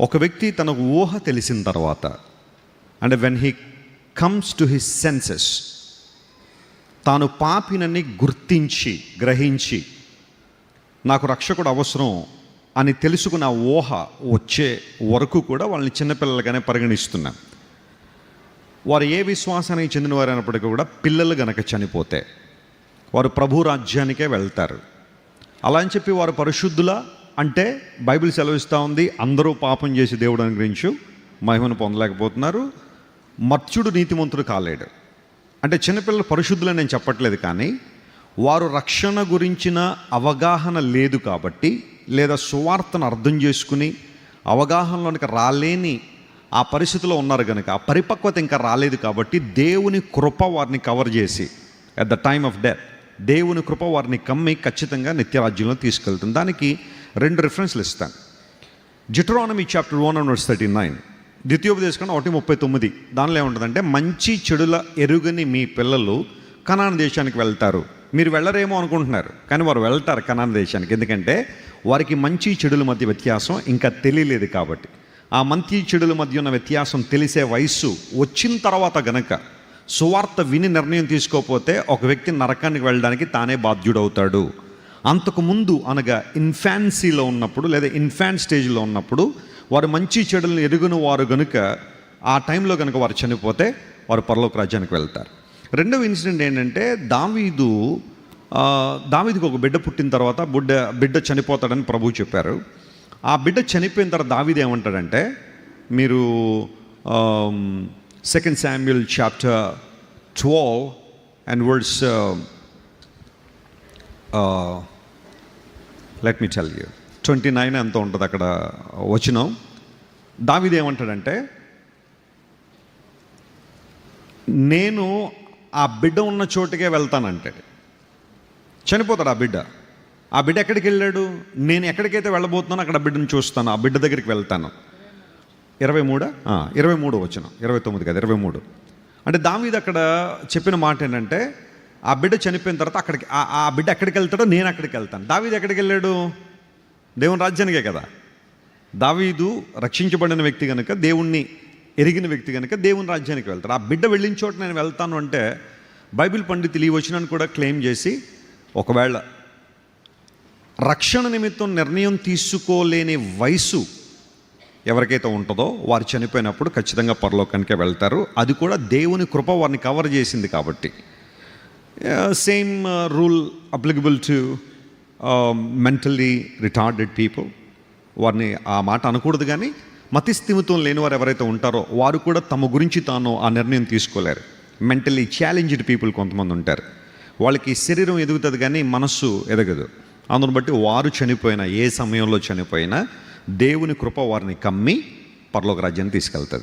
ఒక వ్యక్తి తనకు ఊహ తెలిసిన తర్వాత అంటే when he comes to his senses తాను పాపినని గుర్తించి గ్రహించి నాకు రక్షకుడు అవసరం అని తెలుసుకున్న ఊహ వచ్చే వరకు కూడా వాళ్ళని చిన్నపిల్లలుగానే పరిగణిస్తున్నాం. వారు ఏ విశ్వాసానికి చెందినవారు అయినప్పటికీ కూడా పిల్లలు గనక చనిపోతే వారు ప్రభు రాజ్యానికే వెళ్తారు. అలా అని చెప్పి వారు పరిశుద్ధుల? అంటే బైబిల్ సెలవిస్తూ ఉంది అందరూ పాపం చేసి దేవుడు అనుగ్రహించు మహిమను పొందలేకపోతున్నారు. మర్చుడు నీతిమంతుడు కాలేడు. అంటే చిన్నపిల్లలు పరిశుద్ధులని నేను చెప్పట్లేదు కానీ వారు రక్షణ గురించిన అవగాహన లేదు కాబట్టి లేదా సువార్తను అర్థం చేసుకుని అవగాహనలోనికి రాలేని ఆ పరిస్థితిలో ఉన్నారు కనుక ఆ పరిపక్వత ఇంకా రాలేదు కాబట్టి దేవుని కృప వారిని కవర్ చేసి at the time of death దేవుని కృప వారిని కమ్మి ఖచ్చితంగా నిత్యరాజ్యంలో తీసుకెళ్తుంది. దానికి రెండు రిఫరెన్స్లు ఇస్తాను. Deuteronomy chapter one verse thirty nine ద్వితీయోపదేశం ఒకటి ముప్పై తొమ్మిది. దానిలో ఏముంటుందంటే మంచి చెడుల ఎరుగని మీ పిల్లలు కనాన దేశానికి వెళ్తారు. మీరు వెళ్ళరేమో అనుకుంటున్నారు కానీ వారు వెళ్తారు కనాన దేశానికి. ఎందుకంటే వారికి మంచి చెడుల మధ్య వ్యత్యాసం ఇంకా తెలియలేదు కాబట్టి. ఆ మంచి చెడుల మధ్య ఉన్న వ్యత్యాసం తెలిసే వయస్సు వచ్చిన తర్వాత గనక సువార్త విని నిర్ణయం తీసుకోకపోతే ఒక వ్యక్తి నరకానికి వెళ్ళడానికి తానే బాధ్యుడవుతాడు. అంతకుముందు అనగా ఇన్ఫాన్సీలో ఉన్నప్పుడు లేదా ఇన్ఫాన్ స్టేజ్లో ఉన్నప్పుడు వారు మంచి చెడులను ఎరుగున వారు గనుక ఆ టైంలో కనుక వారు చనిపోతే వారు పరలోక రాజ్యానికి వెళ్తారు. రెండవ ఇన్సిడెంట్ ఏంటంటే దావీదు ఆ, దావీదుకు ఒక బిడ్డ పుట్టిన తర్వాత బిడ్డ బిడ్డ చనిపోతాడని ప్రభు చెప్పారు. ఆ బిడ్డ చనిపోయిన తర్వాత దావీది ఏమంటాడంటే మీరు second Samuel chapter twelve and words let me tell you twenty nine ఎంత ఉంటుంది అక్కడ వచ్చినాం దావిది ఏమంటాడంటే నేను ఆ బిడ్డ ఉన్న చోటుకే వెళ్తానంటాడు చనిపోతాడు ఆ బిడ్డ. ఆ బిడ్డ ఎక్కడికి వెళ్ళాడు? నేను ఎక్కడికైతే వెళ్ళబోతున్నానో అక్కడ ఆ బిడ్డను చూస్తాను. ఆ బిడ్డ దగ్గరికి వెళ్తాను. ఇరవై మూడా? ఇరవై మూడు వచ్చిన ఇరవై తొమ్మిది కదా ఇరవై మూడు. అంటే దావీది అక్కడ చెప్పిన మాట ఏంటంటే ఆ బిడ్డ చనిపోయిన తర్వాత అక్కడికి ఆ- ఆ బిడ్డ ఎక్కడికి వెళ్తాడో నేను అక్కడికి వెళ్తాను. దావీదు ఎక్కడికి వెళ్ళాడు? దేవుని రాజ్యానికే కదా. దావీదు రక్షించబడిన వ్యక్తి కనుక దేవుణ్ణి ఎరిగిన వ్యక్తి కనుక దేవుని రాజ్యానికి వెళ్తాడు. ఆ బిడ్డ వెళ్ళిన చోట నేను వెళ్తాను అంటే బైబిల్ పండితులు ఈ వచనాన్ని కూడా క్లెయిమ్ చేసి ఒకవేళ రక్షణ నిమిత్తం నిర్ణయం తీసుకోలేని వయసు ఎవరికైతే ఉంటుందో వారు చనిపోయినప్పుడు ఖచ్చితంగా పరలోకానికే వెళ్తారు. అది కూడా దేవుని కృప వారిని కవర్ చేసింది కాబట్టి. Same rule applicable to mentally retarded people వారిని ఆ మాట అనకూడదు కానీ మతిస్థిమితం లేని వారు ఎవరైతే ఉంటారో వారు కూడా తమ గురించి తాను ఆ నిర్ణయం తీసుకోలేరు. మెంటల్లీ ఛాలెంజ్డ్ పీపుల్ కొంతమంది ఉంటారు. వాళ్ళకి శరీరం ఎదుగుతుంది కానీ మనస్సు ఎదగదు. అందును బట్టి వారు చనిపోయినా ఏ సమయంలో చనిపోయినా దేవుని కృప వారిని కమ్మి పరలోక రాజ్యాన్ని తీసుకెళ్తుంది.